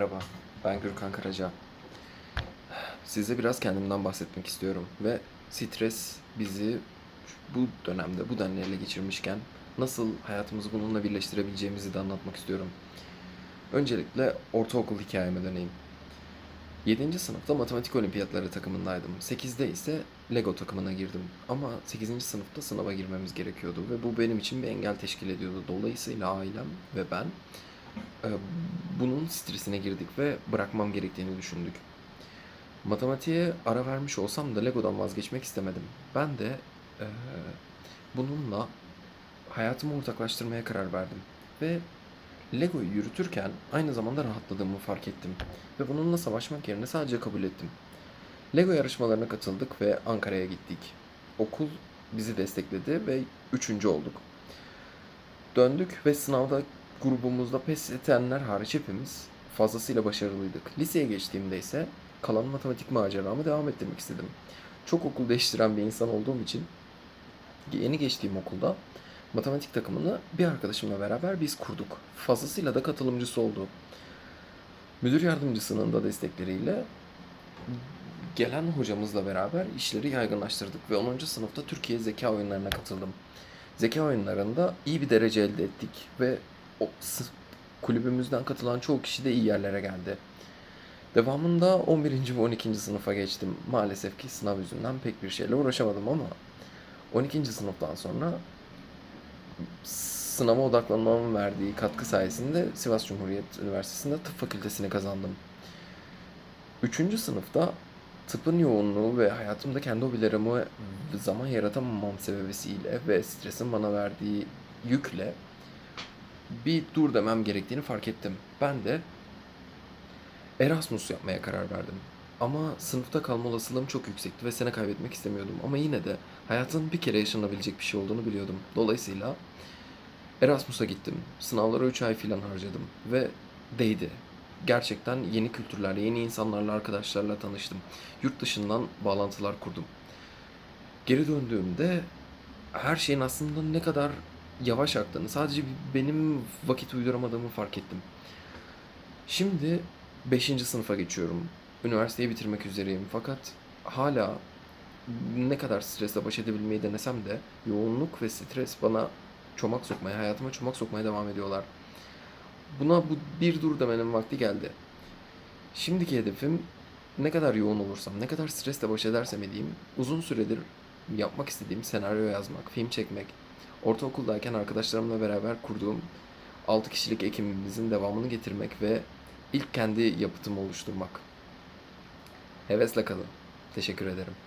Merhaba, ben Gürkan Karaca. Size biraz kendimden bahsetmek istiyorum ve stres bizi bu dönemde, bu denli geçirmişken nasıl hayatımızı bununla birleştirebileceğimizi de anlatmak istiyorum. Öncelikle ortaokul hikayeme döneyim. 7. sınıfta matematik olimpiyatları takımındaydım. 8'de ise Lego takımına girdim. Ama 8. sınıfta sınava girmemiz gerekiyordu ve bu benim için bir engel teşkil ediyordu. Dolayısıyla ailem ve ben bunun stresine girdik ve bırakmam gerektiğini düşündük. Matematiğe ara vermiş olsam da Lego'dan vazgeçmek istemedim. Ben de e, bununla hayatımı ortaklaştırmaya karar verdim. Ve Lego'yu yürütürken aynı zamanda rahatladığımı fark ettim. Ve bununla savaşmak yerine sadece kabul ettim. Lego yarışmalarına katıldık ve Ankara'ya gittik. Okul bizi destekledi ve üçüncü olduk. Döndük ve sınavda grubumuzda pes edenler hariç hepimiz fazlasıyla başarılıydık. Liseye geçtiğimde ise kalan matematik maceramı devam ettirmek istedim. Çok okul değiştiren bir insan olduğum için yeni geçtiğim okulda matematik takımını bir arkadaşımla beraber biz kurduk. Fazlasıyla da katılımcısı oldu. Müdür yardımcısının da destekleriyle gelen hocamızla beraber işleri yaygınlaştırdık ve 10. sınıfta Türkiye zeka oyunlarına katıldım. Zeka oyunlarında iyi bir derece elde ettik ve o kulübümüzden katılan çoğu kişi de iyi yerlere geldi. Devamında 11. ve 12. sınıfa geçtim. Maalesef ki sınav yüzünden pek bir şeyle uğraşamadım ama 12. sınıftan sonra sınava odaklanmamın verdiği katkı sayesinde Sivas Cumhuriyet Üniversitesi'nde tıp fakültesini kazandım. 3. sınıfta tıpın yoğunluğu ve hayatımda kendi hobilerime zaman yaratamamam sebebisiyle ve stresin bana verdiği yükle bir dur demem gerektiğini fark ettim. Ben de Erasmus yapmaya karar verdim. Ama sınıfta kalma olasılığım çok yüksekti ve sene kaybetmek istemiyordum. Ama yine de hayatın bir kere yaşanabilecek bir şey olduğunu biliyordum. Dolayısıyla Erasmus'a gittim. Sınavlara 3 ay falan harcadım ve değdi. Gerçekten yeni kültürlerle, yeni insanlarla, arkadaşlarla tanıştım. Yurt dışından bağlantılar kurdum. Geri döndüğümde her şeyin aslında ne kadar yavaş aktığını, sadece benim vakit uyduramadığımı fark ettim. Şimdi 5. sınıfa geçiyorum. Üniversiteyi bitirmek üzereyim fakat hala ne kadar stresle baş edebilmeyi denesem de yoğunluk ve stres bana çomak sokmaya, hayatıma çomak sokmaya devam ediyorlar. Buna bu bir dur demenin vakti geldi. Şimdiki hedefim ne kadar yoğun olursam, ne kadar stresle baş edersem edeyim, uzun süredir yapmak istediğim senaryo yazmak, film çekmek, ortaokuldayken arkadaşlarımla beraber kurduğum 6 kişilik ekibimizin devamını getirmek ve ilk kendi yapıtımı oluşturmak. Hevesle kalın. Teşekkür ederim.